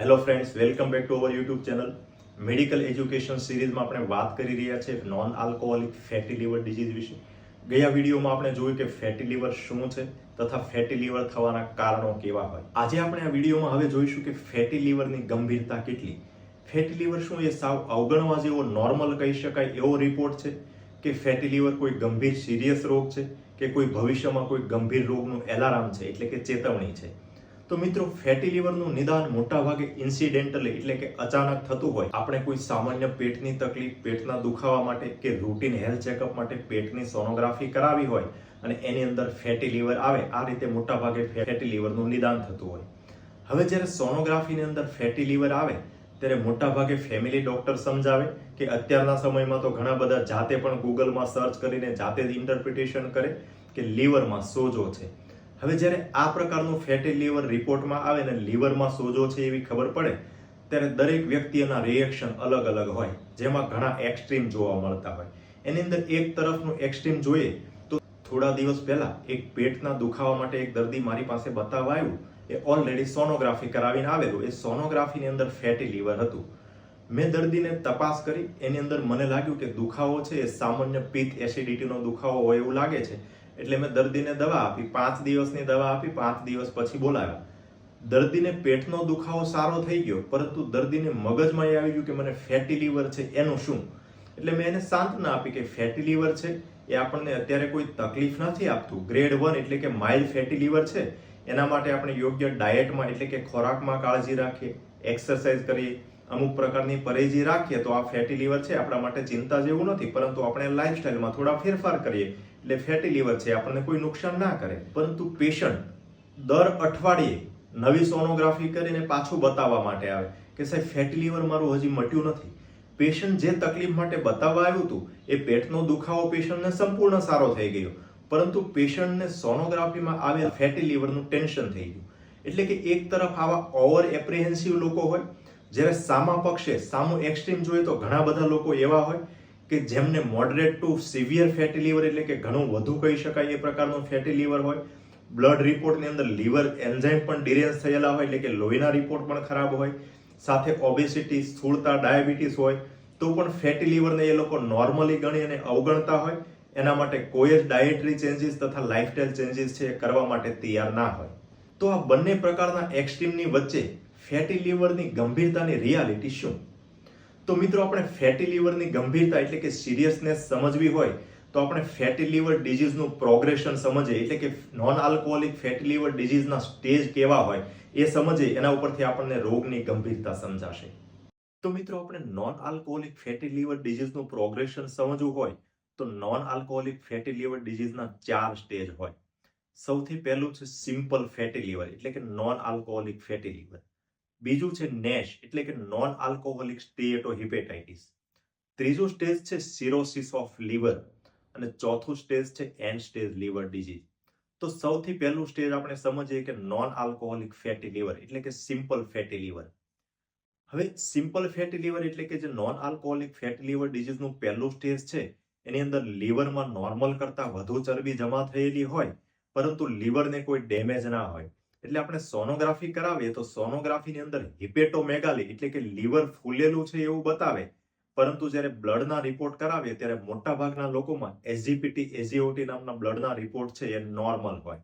Hello friends welcome back to our YouTube channel medical education સિરીઝમાં આપણે વાત કરી રહ્યા છે non alcoholic fatty liver disease વિશે. ગયા વિડીયોમાં આપણે જોયું કે ફેટી લિવર શું છે તથા ફેટી લિવર થવાના કારણો કેવા હોય. આજે આપણે આ વિડીયોમાં હવે જોઈશું કે ફેટી લિવરની ગંભીરતા કેટલી. ફેટી લિવર શું એ સાવ અવગણવા જેવો નોર્મલ કહી શકાય એવો રિપોર્ટ છે કે ફેટી લિવર કોઈ ગંભીર સિરિયસ રોગ છે કે કોઈ ભવિષ્યમાં કોઈ ગંભીર રોગનું એલાર્મ છે, એટલે કે ચેતવણી છે. તો મિત્રો ફેટી લીવરનું નિદાન મોટાભાગે ઇન્સિડેન્ટલી એટલે કે અચાનક થતું હોય. આપણે કોઈ સામાન્ય પેટની તકલીફ, પેટના દુખાવા માટે કે રૂટીન હેલ્થ ચેકઅપ માટે પેટની સોનોગ્રાફી કરાવી હોય અને એની અંદર ફેટી લીવર આવે, આ રીતે મોટાભાગે ફેટી લીવરનું નિદાન થતું હોય. હવે જ્યારે સોનોગ્રાફીની અંદર ફેટી લીવર આવે, ત્યારે મોટાભાગે ફેમિલી ડોક્ટર સમજાવે કે અત્યારના સમયમાં તો ઘણા બધા જાતે પણ ગૂગલમાં સર્ચ કરીને જાતે જ ઇન્ટરપ્રિટેશન કરે કે લીવરમાં સોજો છે. હવે જ્યારે આ પ્રકારનું ફેટી લીવર રિપોર્ટમાં આવે ને લીવરમાં સોજો છે એવી ખબર પડે, ત્યારે દરેક વ્યક્તિના રિએક્શન અલગ અલગ હોય. જેમાં ઘણા એક્સ્ટ્રીમ જોવા મળતા હોય. એની અંદર એક તરફનું એક્સ્ટ્રીમ જોઈએ તો થોડા દિવસ પહેલા એક પેટના દુખાવા માટે એક દર્દી મારી પાસે બતાવવા આવ્યું એ ઓલરેડી સોનોગ્રાફી કરાવીને આવેલું. એ સોનોગ્રાફીની અંદર ફેટી લીવર હતું. મેં દર્દીને તપાસ કરી. એની અંદર મને લાગ્યું કે દુખાવો છે, એ સામાન્ય પિત્ત એસિડિટીનો દુખાવો હોય એવું લાગે છે. એટલે મેં દર્દીને દવા આપી, પાંચ દિવસની દવા આપી, પાંચ દિવસ પછી બોલાવ્યા. દર્દીને પેટનો દુખાવો સારો થઈ ગયો, પરંતુ દર્દીને મગજમાં એ આવી ગયું કે મને ફેટી લીવર છે, એનું શું? એટલે મેં એને સાંત્વના આપી કે ફેટી લીવર છે, એ આપણને અત્યારે કોઈ તકલીફ નથી આપતું. ગ્રેડ વન એટલે કે માઇલ્ડ ફેટી લીવર છે, એના માટે આપણે યોગ્ય ડાયટમાં એટલે કે ખોરાકમાં કાળજી રાખીએ એક્સરસાઇઝ કરીએ, અમુક પ્રકારની પરેજી રાખીએ, તો આ ફેટી લીવર છે, આપણા માટે ચિંતા જેવું નથી, પરંતુ આપણે લાઇફસ્ટાઇલમાં થોડા ફેરફાર કરીએ. એટલે ફેટી લીવર છે, આપણને કોઈ નુકસાન ના કરે. પરંતુ પેશન્ટ દર અઠવાડિયે નવી સોનોગ્રાફી કરીને પાછું બતાવવા માટે આવે કે સાહેબ ફેટી લીવર મારું હજી મટ્યું નથી. પેશન્ટ જે તકલીફ માટે બતાવવા આવ્યું હતું, એ પેટનો દુખાવો પેશન્ટને સંપૂર્ણ સારો થઈ ગયો. પરંતુ પેશન્ટને સોનોગ્રાફીમાં આવેલ ફેટી લીવરનું ટેન્શન થઈ ગયું. એટલે કે એક તરફ આવા ઓવર એપ્રિહેન્સિવ લોકો હોય, જ્યારે સામા પક્ષે સામું એક્સ્ટ્રીમ જોઈએ તો ઘણા બધા લોકો એવા હોય કે જેમને moderate to severe fatty liver એટલે કે ઘણું વધુ કહી શકાય એ પ્રકારનું ફેટી લીવર હોય. બ્લડ રિપોર્ટની અંદર લીવર એન્ઝાઇમ પણ ડિરેન્સ થયેલા હોય એટલે કે લોહીના રિપોર્ટ પણ ખરાબ હોય. સાથે ઓબેસિટી સ્થૂળતા ડાયાબિટીસ હોય, તો પણ ફેટી લીવરને એ લોકો નોર્મલી ગણી અને અવગણતા હોય. એના માટે કોઈ જ ડાયટરી ચેન્જીસ તથા લાઇફસ્ટાઇલ ચેન્જીસ છે એ કરવા માટે તૈયાર ના હોય. તો આ બંને પ્રકારના એક્સ્ટ્રીમની વચ્ચે ફેટી લીવરની ગંભીરતાની રિયાલિટી શું? તો મિત્રો આપણે ફેટી લીવરની ગંભીરતા એટલે કે સિરિયસનેસ સમજવી હોય, તો આપણે ફેટી લીવર ડિઝીઝનું પ્રોગ્રેશન સમજીએ. એટલે કે નોન આલ્કોહોલિક ફેટી લીવર ડિઝીઝના સ્ટેજ કેવા હોય, એ સમજીએ. એના ઉપરથી આપણને રોગની ગંભીરતા સમજાશે. તો મિત્રો આપણે નોન આલ્કોહોલિક ફેટી લીવર ડિઝીઝનું પ્રોગ્રેશન સમજવું હોય, તો નોન આલ્કોહોલિક ફેટી લીવર ડિઝીઝના ચાર સ્ટેજ હોય. સૌથી પહેલું છે સિમ્પલ ફેટી લીવર એટલે કે નોન આલ્કોહોલિક ફેટી લીવર બીજું છે નેશ, એટલે કે નોન આલ્કોહોલિક સ્ટેટો હિપેટાઇટિસ ત્રીજું સ્ટેજ છે સિરોસિસ ઓફ લીવર અને ચોથું સ્ટેજ છે એન્ડ સ્ટેજ લીવર ડિઝીઝ તો સૌથી પહેલું સ્ટેજ આપણે સમજીએ કે નોન આલ્કોહોલિક ફેટી લીવર એટલે કે સિમ્પલ ફેટી લીવર હવે સિમ્પલ ફેટી લીવર એટલે કે જે નોન આલ્કોહોલિક ફેટી લીવર ડિઝીઝનું પહેલું સ્ટેજ છે, એની અંદર લીવરમાં નોર્મલ કરતાં વધુ ચરબી જમા થયેલી હોય, પરંતુ લીવરને કોઈ ડેમેજ ના હોય. એટલે આપણે સોનોગ્રાફી કરાવીએ તો સોનોગ્રાફીની અંદર હિપેટોમેગાલી એટલે કે લીવર ફૂલેલું છે એવું બતાવે. પરંતુ જ્યારે બ્લડના રિપોર્ટ કરાવીએ ત્યારે મોટા ભાગના લોકોમાં એસજીપીટી એઝીઓટી નામના બ્લડના રિપોર્ટ છે એ નોર્મલ હોય.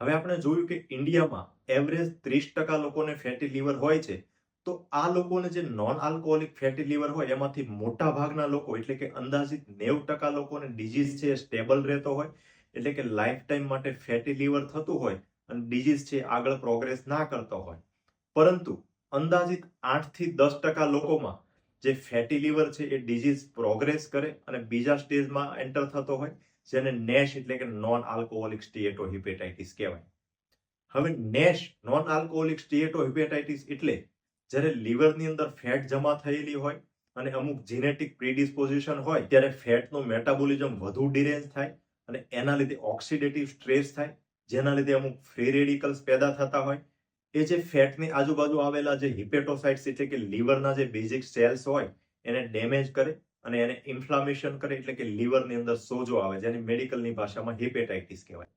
હવે આપણે જોયું કે ઇન્ડિયામાં એવરેજ ત્રીસ ટકા લોકોને ફેટી લીવર હોય છે. તો આ લોકોને જે નોન આલ્કોહોલિક ફેટી લીવર હોય એમાંથી મોટા ભાગના લોકો એટલે કે અંદાજિત નેવું ટકા લોકોને ડિઝીઝ છે સ્ટેબલ રહેતો હોય. એટલે કે લાઈફ ટાઈમ માટે ફેટી લીવર થતું હોય અને ડિઝીઝ છે, આગળ પ્રોગ્રેસ ના કરતો હોય. પરંતુ અંદાજિત આઠથી દસ ટકા લોકોમાં જે ફેટી લીવર છે એ ડિઝીઝ પ્રોગ્રેસ કરે અને બીજા સ્ટેજમાં એન્ટર થતો હોય, જેને નેશ એટલે કે નોન આલ્કોહોલિક સ્ટીએટો હિપેટાઇટિસ કહેવાય. હવે NASH non alcoholic steatohepatitis એટલે જ્યારે લીવરની અંદર ફેટ જમા થયેલી હોય અને અમુક જીનેટિક પ્રિડિસ્પોઝિશન હોય, ત્યારે ફેટનું મેટાબોલિઝમ વધુ ડિરેન્જ થાય અને એના લીધે ઓક્સિડેટિવ સ્ટ્રેસ થાય જેના લીધે અમુક ફ્રી રેડિકલ્સ પેદા થતા હોય. એ જે ફેટની આજુબાજુ આવેલા જે હિપેટોસાઇટ્સ એટલે કે લીવરના જે બેઝિક સેલ્સ હોય, એને ડેમેજ કરે અને એને ઇન્ફ્લામેશન કરે, એટલે કે લીવરની અંદર સોજો આવે, જેને મેડિકલની ભાષામાં હિપેટાઇટિસ કહેવાય.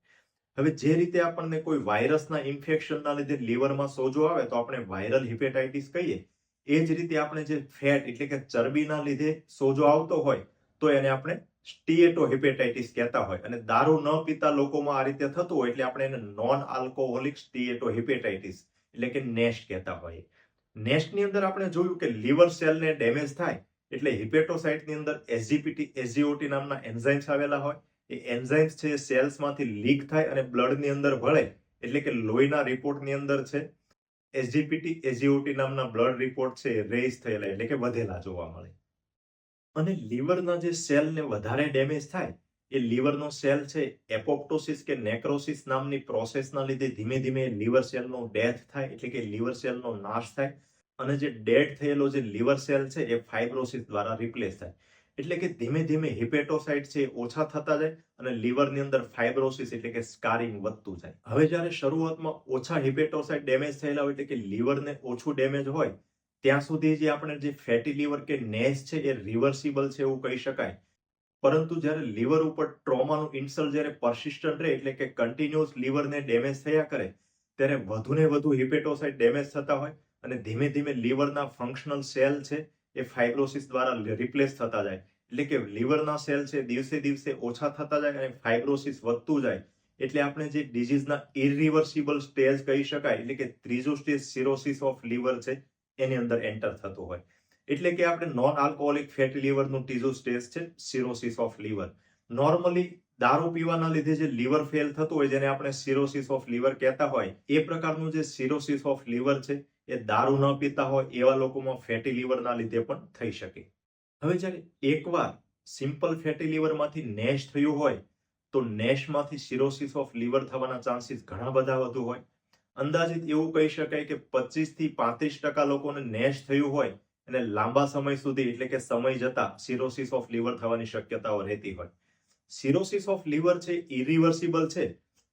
હવે જે રીતે આપણને કોઈ વાયરસના ઇન્ફેક્શનના લીધે લીવરમાં સોજો આવે, તો આપણે વાયરલ હિપેટાઇટિસ કહીએ. એ જ રીતે આપણે જે ફેટ એટલે કે ચરબીના લીધે સોજો આવતો હોય, તો એને આપણે સ્ટીએટો હેપેટાઇટિસ કહેતા હોય અને દારૂ ન પીતા લોકોમાં આ રીતે થતું હોય એટલે આપણે એને નોન આલ્કોહોલિક સ્ટીએટો હિપેટાઇટિસ એટલે કે નેસ્ટ કહેતા હોઈએ. નેસ્ટની અંદર આપણે જોયું કે લીવર સેલને ડેમેજ થાય એટલે હિપેટોસાઇટની અંદર એસજીપીટી એસજીઓટી નામના એન્ઝાઇમ્સ આવેલા હોય. એ એન્ઝાઇમ્સ છે સેલ્સમાંથી લીક થાય અને બ્લડની અંદર ભળે એટલે કે લોહીના રિપોર્ટની અંદર છે. એસજીપીટી એસજીઓટી નામના બ્લડ રિપોર્ટ છે રેઇઝ થયેલા એટલે કે વધેલા જોવા મળે. અને લીવરના જે સેલને વધારે ડેમેજ થાય, એ લીવરનો સેલ છે એપોપ્ટોસિસ કે નેક્રોસિસ નામની પ્રોસેસના લીધે ધીમે ધીમે લીવર સેલનો ડેથ થાય, એટલે કે લીવર સેલનો નાશ થાય અને જે ડેડ થયેલો જે લીવર સેલ છે એ ફાઇબ્રોસિસ દ્વારા રિપ્લેસ થાય. એટલે કે ધીમે ધીમે હિપેટોસાઇટ છે ઓછા થતા જાય અને લીવરની અંદર ફાઇબ્રોસિસ એટલે કે સ્કારિંગ વધતું જાય. હવે જ્યારે શરૂઆતમાં ઓછા હિપેટોસાઇટ ડેમેજ થયેલા હોય એટલે કે લીવરને ઓછું ડેમેજ હોય ત્યાં સુધી જે આપણે જે ફેટી લીવર કે નેસ છે, એ રિવર્સિબલ છે એવું કહી શકાય. પરંતુ જ્યારે લીવર ઉપર ટ્રોમાનું ઇન્સલ જ્યારે પરસિસ્ટન્ટ રહે, એટલે કે કન્ટિન્યુઅસ લીવરને ડેમેજ થયા કરે, ત્યારે વધુને વધુ હિપેટોસાઇટ ડેમેજ થતા હોય અને ધીમે ધીમે લીવરના ફંક્શનલ સેલ છે, એ ફાઇબ્રોસિસ દ્વારા રિપ્લેસ થતા જાય. એટલે કે લીવરના સેલ છે, દિવસે દિવસે ઓછા થતા જાય અને ફાઇબ્રોસિસ વધતું જાય. એટલે આપણે જે ડિઝીઝના ઇરિવર્સિબલ સ્ટેજ કહી શકાય, એટલે કે ત્રીજો સ્ટેજ સિરોસિસ ઓફ લીવર છે એની અંદર એન્ટર થતો હોય. એટલે કે આપણે નોન આલ્કોહોલિક ફેટી લીવરનું ત્રીજું સ્ટેજ છે સિરોસિસ ઓફ લીવર નોર્મલી દારૂ પીવાના લીધે જે લીવર ફેલ થતું હોય, જેને આપણે સિરોસિસ ઓફ લીવર કહેતા હોય, એ પ્રકારનું જે સિરોસિસ ઓફ લીવર છે, એ દારૂ ન પીતા હોય, એવા લોકોમાં ફેટી લીવરના લીધે પણ થઈ શકે. હવે જ્યારે એકવાર સિમ્પલ ફેટી લીવરમાંથી નેશ થયું હોય, તો નેશમાંથી સિરોસિસ ઓફ લીવર થવાના ચાન્સીસ ઘણા બધા વધુ હોય. અંદાજિત એવું કહી શકાય કે પચીસથી પાંત્રીસ ટકા લોકોને નેશ થયું હોય અને લાંબા સમય સુધી એટલે કે સમય જતા સિરોસિસ ઓફ લીવર થવાની શક્યતાઓ રહેતી હોય. સિરોસિસ ઓફ લીવર છે ઇરિવર્સિબલ છે,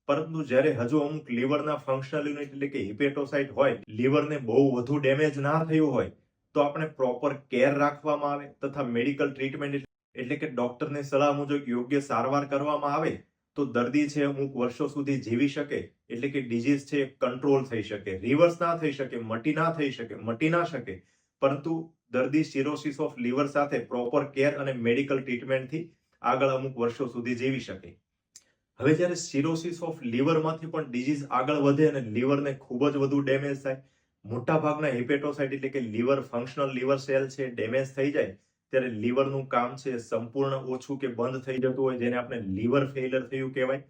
પરંતુ જ્યારે હજુ અમુક લીવરના ફંક્શનલ યુનિટ એટલે કે હિપેટોસાઇટ હોય લીવરને બહુ વધુ ડેમેજ ના થયું હોય, તો આપણે પ્રોપર કેર રાખવામાં આવે તથા મેડિકલ ટ્રીટમેન્ટ એટલે કે ડોક્ટરની સલાહ મુજબ યોગ્ય સારવાર કરવામાં આવે તો દર્દી છે અમુક વર્ષો સુધી જીવી શકે, એટલે કે ડિઝીઝ છે કંટ્રોલ થઈ શકે રિવર્સ ના થઈ શકે, મટી ના થઈ શકે, મટી ના શકે. પરંતુ દર્દી સિરોસિસ ઓફ લીવર સાથે પ્રોપર કેર અને મેડિકલ ટ્રીટમેન્ટથી આગળ અમુક વર્ષો સુધી જીવી શકે. હવે જ્યારે સિરોસિસ ઓફ લીવરમાંથી પણ ડિઝીઝ આગળ વધે અને લીવરને ખૂબ જ વધુ ડેમેજ થાય મોટા ભાગના હિપેટોસાઇટ એટલે કે લીવર ફંક્શનલ લીવર સેલ છે ડેમેજ થઈ જાય ત્યારે લીવરનું કામ છે સંપૂર્ણ ઓછું કે બંધ થઈ જતું હોય, જેને આપણે લીવર ફેઇલર થયું કહેવાય.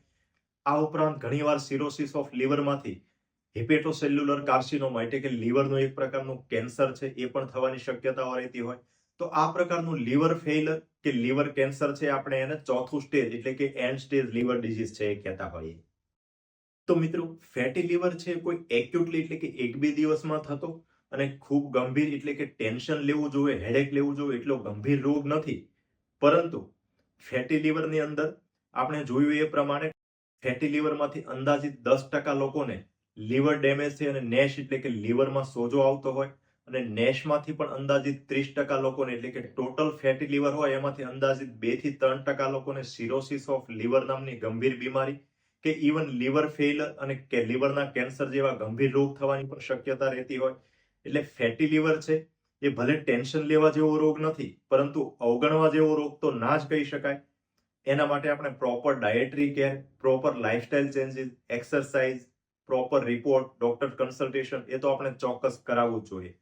આ ઉપરાંત ઘણીવાર સિરોસિસ ઓફ લીવરમાંથી હિપેટોસેલ્યુલર કાર્સિનોમા, એટલે કે લીવરનું એક પ્રકારનું કેન્સર છે, એ પણ થવાની શક્યતાઓ રહેતી હોય. તો આ પ્રકારનું લીવર ફેઇલર કે લીવર કેન્સર છે, આપણે એને ચોથું સ્ટેજ, એટલે કે એન્ડ સ્ટેજ લીવર ડિઝીઝ છે એ કહેતા હોઈએ. તો મિત્રો, ફેટી લીવર છે કોઈ એક્યુટલી એટલે કે એક બે દિવસમાં થતો અને ખૂબ ગંભીર એટલે કે ટેન્શન લેવું જોઈએ હેડેક લેવું જોઈએ એટલો ગંભીર રોગ નથી. પરંતુ ફેટી લીવરની અંદર આપણે જોયું એ પ્રમાણે ફેટી લીવરમાંથી અંદાજિત દસ ટકા લોકોને લીવર ડેમેજ થઈ અને નેશ એટલે કે લીવરમાં સોજો આવતો હોય અને નેશમાંથી પણ અંદાજિત ત્રીસ ટકા લોકોને એટલે કે ટોટલ ફેટી લીવર હોય એમાંથી અંદાજિત બેથી ત્રણ ટકા લોકોને સિરોસિસ ઓફ લીવર નામની ગંભીર બીમારી કે ઇવન લીવર ફેઇલર અને કે લીવરના કેન્સર જેવા ગંભીર રોગ થવાની પણ શક્યતા રહેતી હોય. એટલે ફેટી લીવર છે, એ ભલે ટેન્શન લેવા જેવો રોગ નથી, પરંતુ અવગણવા જેવો રોગ તો ના જ કહી શકાય. એના માટે આપણે proper dietary care proper lifestyle changes exercise proper report doctor consultation એ તો આપણે ચોક્કસ કરાવવું જોઈએ.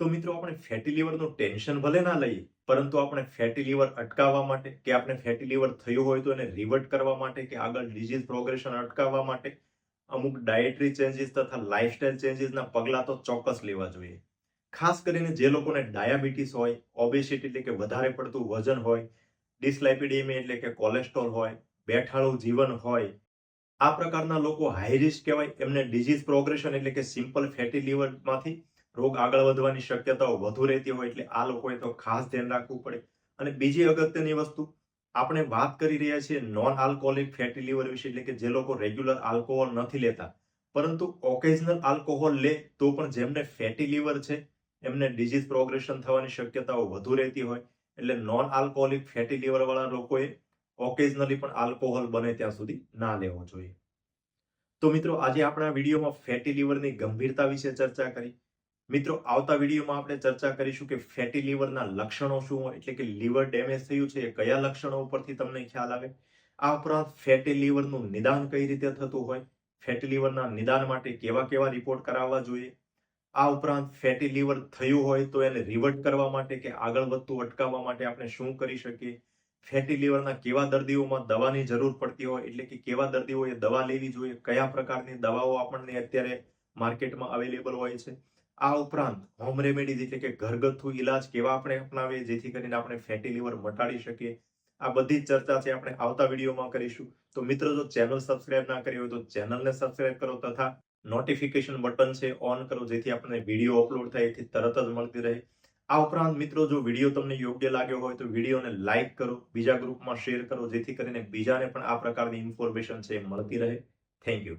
તો મિત્રો, આપણે ફેટી લીવરનું ટેન્શન ભલે ના લઈએ, પરંતુ આપણે ફેટી લીવર અટકાવવા માટે, કે આપણે ફેટી લીવર થયું હોય તો એને રિવર્ટ કરવા માટે, કે આગળ ડિઝીઝ પ્રોગ્રેશન અટકાવવા માટે અમુક ડાયટરી ચેન્જીસ તથા લાઇફસ્ટાઇલ ચેન્જીસના પગલાં તો ચોક્કસ લેવા જોઈએ. ખાસ કરીને જે લોકોને ડાયાબિટીસ હોય ઓબેસિટી એટલે કે વધારે પડતું વજન હોય ડિસ્લાઇપિડેમી એટલે કે કોલેસ્ટ્રોલ હોય, બેઠાળું જીવન હોય, આ પ્રકારના લોકો હાઈ રિસ્ક કહેવાય. એમને ડિઝીઝ પ્રોગ્રેશન એટલે કે સિમ્પલ ફેટી લીવરમાંથી રોગ આગળ વધવાની શક્યતાઓ વધુ રહેતી હોય એટલે આ લોકોએ તો ખાસ ધ્યાન રાખવું પડે. અને બીજી અગત્યની વસ્તુ આપણે વાત કરી રહ્યા છીએ નોન આલ્કોહોલિક ફેટી લીવર વિશે, એટલે કે જે લોકો રેગ્યુલર આલ્કોહોલ નથી લેતા, પરંતુ ઓકેઝનલ આલ્કોહોલ લે તો પણ જેમને ફેટી લીવર છે, એમને ડિઝીઝ પ્રોગ્રેશન થવાની શક્યતાઓ વધુ રહેતી હોય. એટલે નોન આલ્કોહોલિક ફેટી લિવરવાળા લોકોએ ઓકેઝનલી પણ આલ્કોહોલ બને ત્યાં સુધી ના લેવો જોઈએ. તો મિત્રો, આજે આપણા વિડીયોમાં ફેટી લીવરની ગંભીરતા વિશે ચર્ચા કરી. મિત્રો, આવતા વિડીયોમાં આપણે ચર્ચા કરીશું કે ફેટી લીવરના લક્ષણો શું હોય, એટલે કે લીવર ડેમેજ થયું છે એ કયા લક્ષણો ઉપરથી તમને ખ્યાલ આવે? આ ઉપરાંત ફેટી લીવરનું નિદાન કઈ રીતે થતું હોય? ફેટી લીવરના નિદાન માટે કેવા કેવા રિપોર્ટ કરાવવા જોઈએ? આ ઉપરાંત ફેટી લીવર થયું હોય તો એને રિવર્ટ કરવા માટે કે આગળ વધતું અટકાવવા માટે આપણે શું કરી શકીએ? ફેટી લીવરના કેવા દર્દીઓમાં દવાની જરૂર પડતી હોય, એટલે કે કેવા દર્દીઓએ દવા લેવી જોઈએ? કયા પ્રકારની દવાઓ આપણને અત્યારે માર્કેટમાં અવેલેબલ હોય છે? આ ઉપરાંત હોમ રેમેડીઝ એટલે કે ઘરગથ્થુ ઇલાજ કેવા આપણે અપનાવીએ, જેથી કરીને આપણે ફેટી લીવર મટાડી શકીએ. આ બધી જ ચર્ચા છે, આપણે આવતા વિડીયોમાં કરીશું. તો મિત્રો, જો ચેનલ સબસ્ક્રાઇબ ના કરી હોય તો ચેનલને સબસ્ક્રાઇબ કરો તથા નોટિફિકેશન બટન છે ઓન કરો, જેથી આપણને વીડિયો અપલોડ થાય, એથી તરત જ મળતી રહે. આ ઉપરાંત મિત્રો, જો વીડિયો તમને યોગ્ય લાગ્યો હોય તો વિડીયોને લાઇક કરો, બીજા ગ્રુપમાં શેર કરો, જેથી કરીને બીજાને પણ આ પ્રકારની ઇન્ફોર્મેશન છે મળતી રહે. Thank you